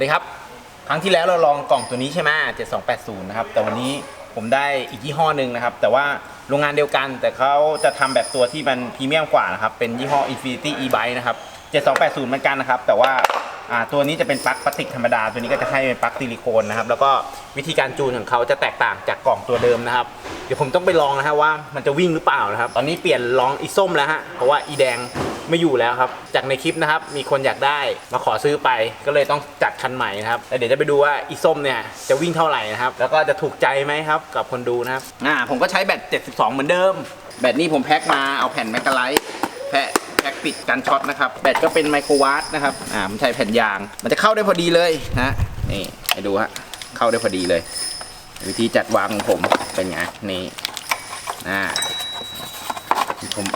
สดีครับ ครั้งที่แล้วเราลองกล่องตัวนี้ใช่ไหม7280 นะครับ แต่วันนี้ผมได้อีกยี่ห้อหนึ่งนะครับ แต่ว่าโรงงานเดียวกัน แต่เขาจะทำแบบตัวที่มันพรีเมียมกว่านะครับ เป็นยี่ห้อ Infinity e-bike นะครับ 7280 เหมือนกันนะครับ แต่ว่าอ่าตัวนี้จะเป็นปลั๊กพลาสติกธรรมดา ตัวนี้ก็จะให้เป็นปลั๊กซิลิโคนนะครับ แล้วก็วิธีการจูนของเขาจะแตกต่างจากกล่องตัวเดิมนะครับ เดี๋ยวผมต้องไปลองนะฮะว่ามันจะวิ่งหรือเปล่านะครับ ตอนนี้เปลี่ยนลองอีส้มแล้วฮะ เพราะว่าอีแดง ไม่อยู่แล้วครับ จากในคลิปนะครับ มีคนอยากได้มาขอซื้อไป ก็เลยต้องจัดคันใหม่นะครับแล้วเดี๋ยวจะไปดูว่าอีส้มเนี่ยจะวิ่งเท่าไหร่นะครับ แล้วก็จะถูกใจไหมครับกับคนดูนะครับ อ่า ผมก็ใช้แบต 72 เหมือนเดิม แบตนี้ผมแพ็คมา เอาแผ่นแมกกาไลท์แพะแพ็คปิดกันช็อตนะครับ แบตก็เป็นไมโครวัตต์นะครับ อ่าผมใช้แผ่นยาง มันจะเข้าได้พอดีเลยนะ นี่ให้ดูฮะ เข้าได้พอดีเลย วิธีจัดวางของผมเป็นไง นี่ อ่า ผม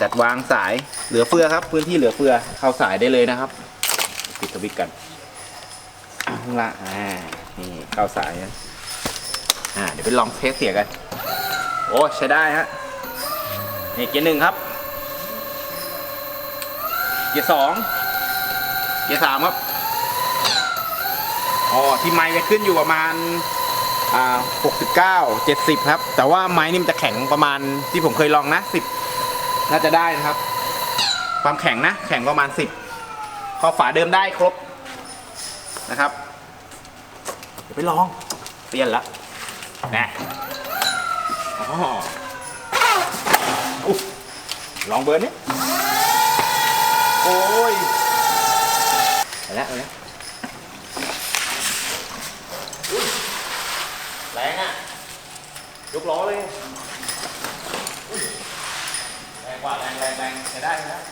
จัดวางสายเหลือเฟือครับ พื้นที่เหลือเฟือเข้าสายได้เลยนะครับปิดสวิตช์กันข้างล่างอ่านี่เข้าสายนะอ่าเดี๋ยวไปลองเทสเสียงกัน โอ้ใช้ได้ฮะนี่เกียร์หนึ่งครับเกียร์สองเกียร์สามครับอ๋อที่ไม้จะขึ้นอยู่ประมาณอ่า69 70 ครับ แต่ว่าไม้นี่มันจะแข็งประมาณที่ผมเคยลองนะ 10 น่าจะได้นะครับ ความแข็งนะ แข็งประมาณ10พอฝาเดิมได้ครบนะครับ เดี๋ยวไปลองเปลี่ยนละนะลองเบิร์นนี่โอ้ยไปแล้วไปแล้วแรงอะยกล้อเลยแรงกว่า แรงแรงแรงใช้ได้ไหมครับ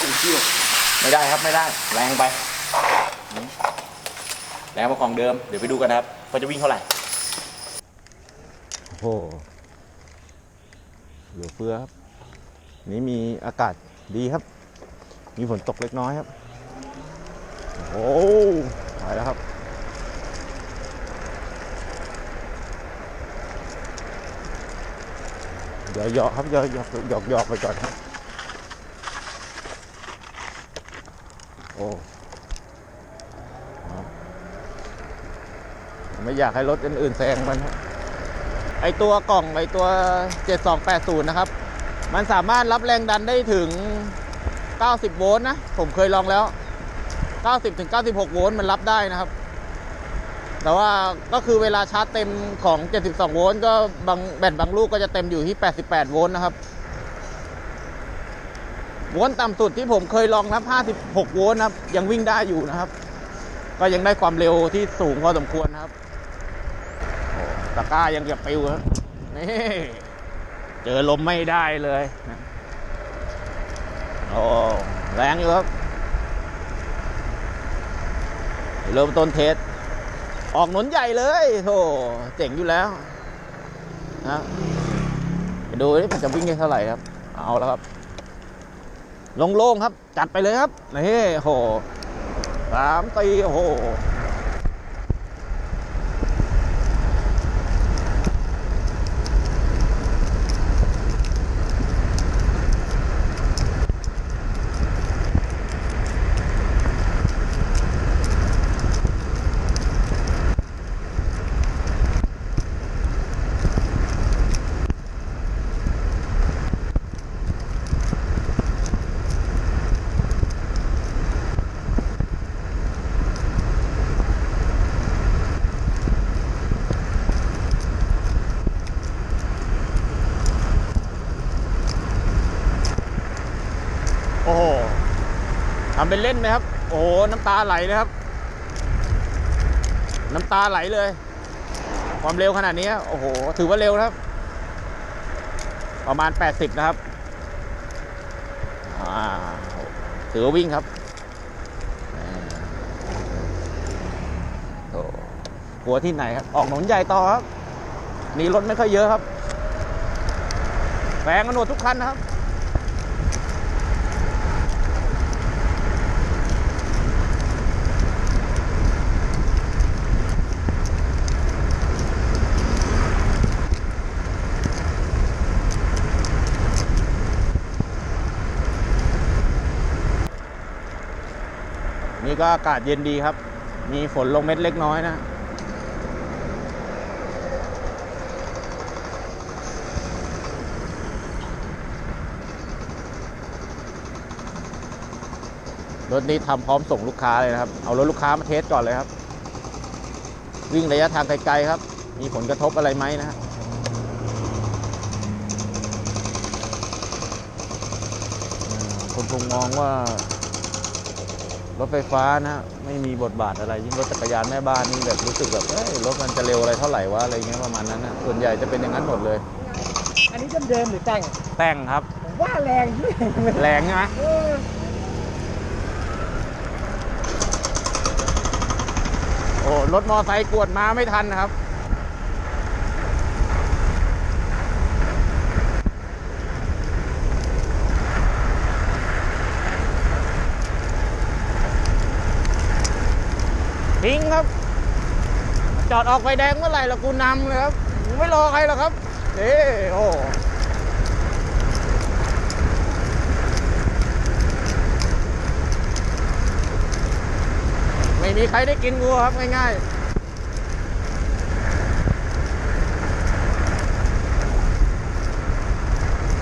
อุ้ยชิวไม่ได้ครับไม่ได้ แรงไปอืมแรงกว่าของเดิม เดี๋ยวไปดูกันนะครับว่าจะวิ่งเท่าไหร่โอ้โหเหลือเฟือครับ นี้มีอากาศดีครับ มีฝนตกเล็กน้อยครับ โอ้โหไปแล้วครับ เดี๋ยวหยอกครับหยอกหยอกหยอกหยอกไปก่อนครับโอ้ไม่อยากให้รถอื่นๆแซงมันครับไอตัวกล่องไอตัว 7280 นะครับ มันสามารถรับแรงดันได้ถึง 90 โวลต์นะ ผมเคยลองแล้ว 90ถึง96 โวลต์มันรับได้นะครับ แต่ว่าก็คือเวลาชาร์จเต็มของ 72 โวลต์ก็บางแบตบางลูกก็จะเต็มอยู่ที่ 88 โวลต์นะครับ โวลต์ต่ำสุดที่ผมเคยลองนับ 56 โวลต์นะครับ ยังวิ่งได้อยู่นะครับ ก็ยังได้ความเร็วที่สูงพอสมควรนะครับตะกร้ายังเก็บปิวครับนี่เจอลมไม่ได้เลยโอ้แรงอยู่ครับ เริ่มต้นเทส ออกหนนใหญ่เลยโธ่เจ๋งอยู่แล้วนะไปดูนี่มันจะวิ่งได้เท่าไหร่ครับ เอาแล้วครับโล่งๆครับ จัดไปเลยครับนี่โหสามตีโอ้โห เป็นเล่นไหมครับ โอ้โหน้ำตาไหลเลยครับ น้ำตาไหลเลย ความเร็วขนาดนี้โอ้โห ถือว่าเร็วนะครับ ประมาณ 80 นะครับถือว่าวิ่งครับโอ้กลัวที่ไหนครับ ออกหนนใหญ่ต่อครับ นี่รถไม่ค่อยเยอะครับแรงกันหมดทุกคันนะครับ ก็อากาศเย็นดีครับ มีฝนลงเม็ดเล็กน้อยนะรถนี้ทำพร้อมส่งลูกค้าเลยนะครับ เอารถลูกค้ามาเทสก่อนเลยครับ วิ่งระยะทางไกลๆครับ มีผลกระทบอะไรไหมนะฮะคนคงมองว่า รถไฟฟ้านะไม่มีบทบาทอะไร ยิ่งรถจักรยานแม่บ้านนี่แบบรู้สึกแบบเอ้ยรถมันจะเร็วอะไรเท่าไหร่วะอะไรเงี้ยประมาณนั้นนะส่วนใหญ่จะเป็นอย่างนั้นหมดเลย อันนี้เดิมๆหรือแต่งแต่งครับ ผมว่าแรงที่แรงใช่ไหมเออโอ้รถมอไซค์กวดมาไม่ทันนะครับ ทิ้งครับ จอดออกไฟแดงเมื่อไหร่ละกูนำเลยครับไม่รอใครหรอกครับเอ้โอ้ไม่มีใครได้กินกูครับ ง่ายๆ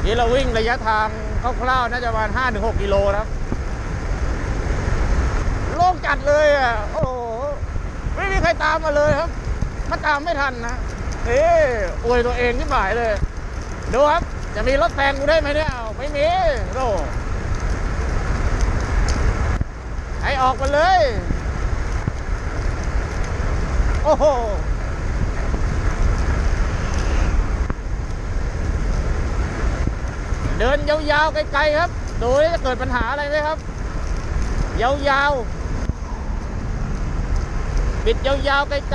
นี่เราวิ่งระยะทางคร่าวๆน่าจะประมาณ5-6 กิโลครับ โล่งจัดเลยอะ โอ้โห ไม่มีใคร ตามมาเลยครับมาตามไม่ทันนะเอ๊อวยตัวเองที่หมายเลย ดูครับ จะมีรถแซงกูได้ไหมเนี่ยไม่มีโธ่ให้ออกมาเลย โอ้โหเดินยาวๆไกลๆครับ ดูนี่จะเกิดปัญหาอะไรไหมครับ ยาวๆ บิดยาวๆไกลๆ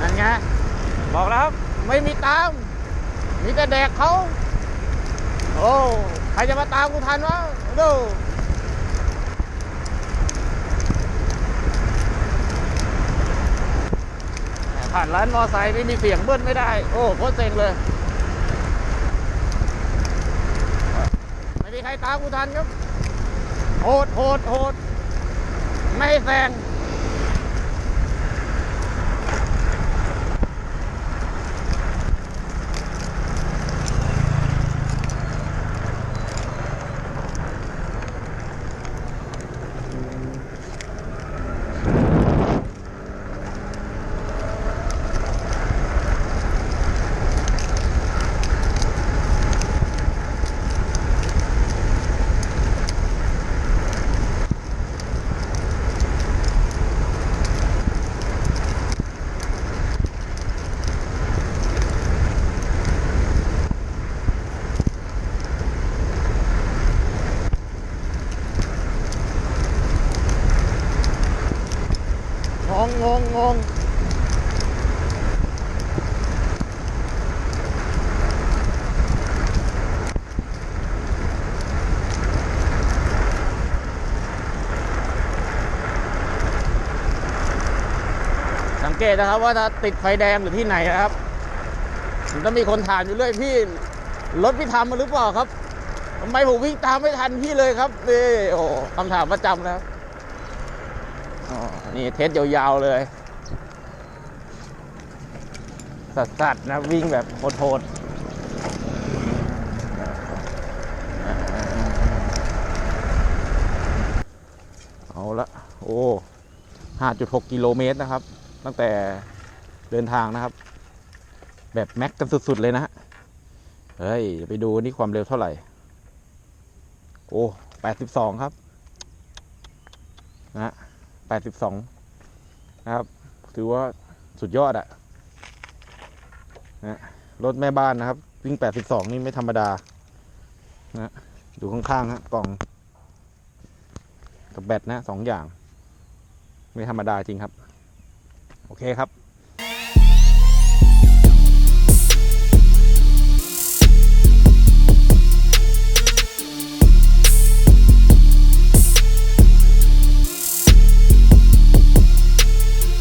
นั่นไงบอกแล้วครับไม่มีตาม มีแต่แดกเขา โอ้ ใครจะมาตามกูทันวะดู ผ่านร้านมอไซค์ไม่มีเสียงเบิ้ลไม่ได้ โอ้โคตรเซ็งเลย ไม่มีใครตามกูทันครับโหดโหดโหดไม่แซง งงงสังเกตนะครับว่าถ้าติดไฟแดงหรือที่ไหนนะครับมันจะมีคนถามอยู่เรื่อยพี่รถพี่ทำมาหรือเปล่าครับทำไมผมวิ่งตามไม่ทันพี่เลยครับนี่โอ้คำถามประจำนะครับอ๋อ นี่เทสยาวๆเลยสัดๆนะวิ่งแบบโหดๆเอาละโอ้5.6 กิโลเมตรนะครับ ตั้งแต่เดินทางนะครับ แบบแม็กกันสุด ๆ เลยนะเฮ้ย ไปดูนี่ความเร็วเท่าไหร่ โอ้ 82 ครับ นะฮะ 82 นะครับ ถือว่าสุดยอดอะนะรถแม่บ้านนะครับ วิ่ง 82 นี่ไม่ธรรมดานะดูข้างๆฮะกล่อง กับแบตนะสองอย่าง ไม่ธรรมดาจริงครับ โอเคครับ